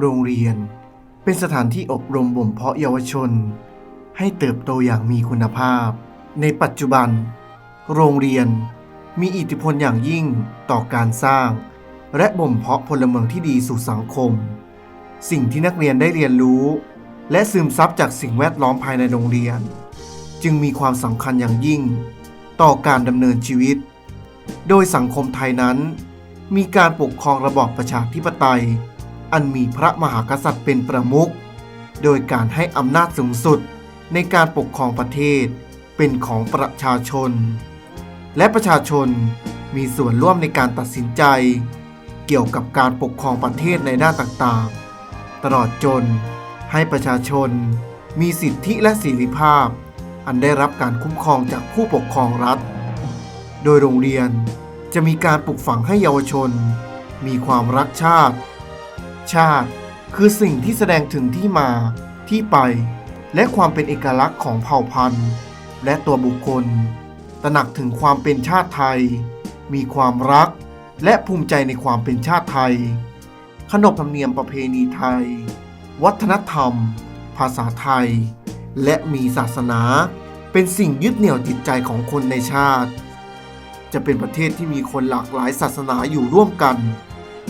โรงเรียน เป็นสถานที่อบรมบ่มเพาะเยาวชน ให้เติบโตอย่างมีคุณภาพ ในปัจจุบัน โรงเรียนมีอิทธิพลอย่างยิ่งต่อการสร้าง และบ่มเพาะพลเมืองที่ดีสู่สังคม สิ่งที่นักเรียนได้เรียนรู้ และซึมซับจากสิ่งแวดล้อมภายในโรงเรียน จึงมีความสำคัญอย่างยิ่ง ต่อการดำเนินชีวิต โดยสังคมไทยนั้น มีการปกครองระบอบประชาธิปไตย อันมีพระมหากษัตริย์เป็นประมุข โดยการให้อำนาจสูงสุดในการปกครองประเทศเป็นของประชาชน และประชาชนมีส่วนร่วมในการตัดสินใจ เกี่ยวกับการปกครองประเทศในด้านต่างๆ ตลอดจนให้ประชาชนมีสิทธิและเสรีภาพ อันได้รับการคุ้มครองจากผู้ปกครองรัฐ โดยโรงเรียนจะมีการปลูกฝังให้เยาวชน มีความรักชาติ ชาติ คือสิ่งที่แสดงถึงที่มา ที่ไป และความเป็นเอกลักษณ์ของเผ่าพันธุ์ และตัวบุคคล ตระหนักถึงความเป็นชาติไทย มีความรัก และภูมิใจในความเป็นชาติไทย ขนบธรรมเนียมประเพณีไทย วัฒนธรรม ภาษาไทย และมีศาสนา เป็นสิ่งยึดเหนี่ยวจิตใจของคนในชาติ จะเป็นประเทศที่มีคนหลากหลายศาสนาอยู่ร่วมกัน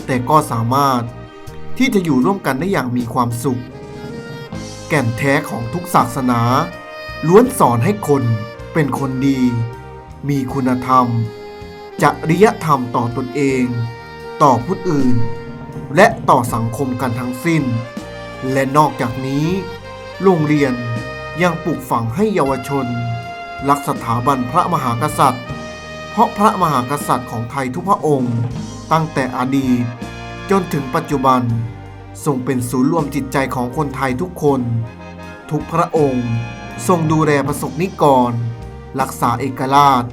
แต่ก็สามารถ ที่จะอยู่ร่วมกันได้อย่างมีความสุข แก่นแท้ของทุกศาสนา ล้วนสอนให้คนเป็นคนดี มีคุณธรรมจริยธรรมต่อตนเอง ต่อผู้อื่น และต่อสังคมกันทั้งสิ้น และนอกจากนี้ โรงเรียนยังปลูกฝังให้เยาวชน รักสถาบันพระมหากษัตริย์ เพราะพระมหากษัตริย์ของไทยทุกพระองค์ ตั้งแต่อดีต จนถึงปัจจุบันทรงเป็นศูนย์รวมจิตใจของคนไทยทุกคน ทุกพระองค์ทรงดูแลประสบนิกร รักษาเอกราช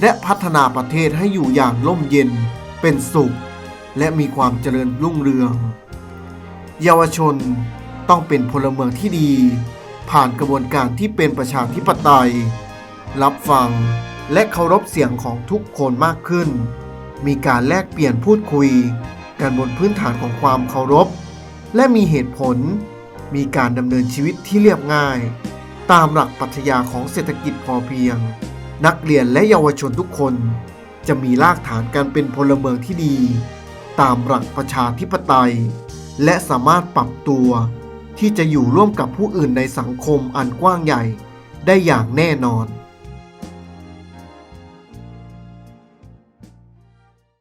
และพัฒนาประเทศให้อยู่อย่างร่มเย็น เป็นสุข และมีความเจริญรุ่งเรือง เยาวชนต้องเป็นพลเมืองที่ดี ผ่านกระบวนการที่เป็นประชาธิปไตย รับฟังและเคารพเสียงของทุกคนมากขึ้น มีการแลกเปลี่ยนพูดคุย กันบนพื้นฐานของความเคารพ และมีเหตุผล มีการดำเนินชีวิตที่เรียบง่าย ตามหลักปรัชญาของเศรษฐกิจพอเพียง นักเรียนและเยาวชนทุกคน จะมีรากฐานการเป็นพลเมืองที่ดี ตามหลักประชาธิปไตย และสามารถปรับตัว ที่จะอยู่ร่วมกับผู้อื่นในสังคมอันกว้างใหญ่ได้อย่างแน่นอน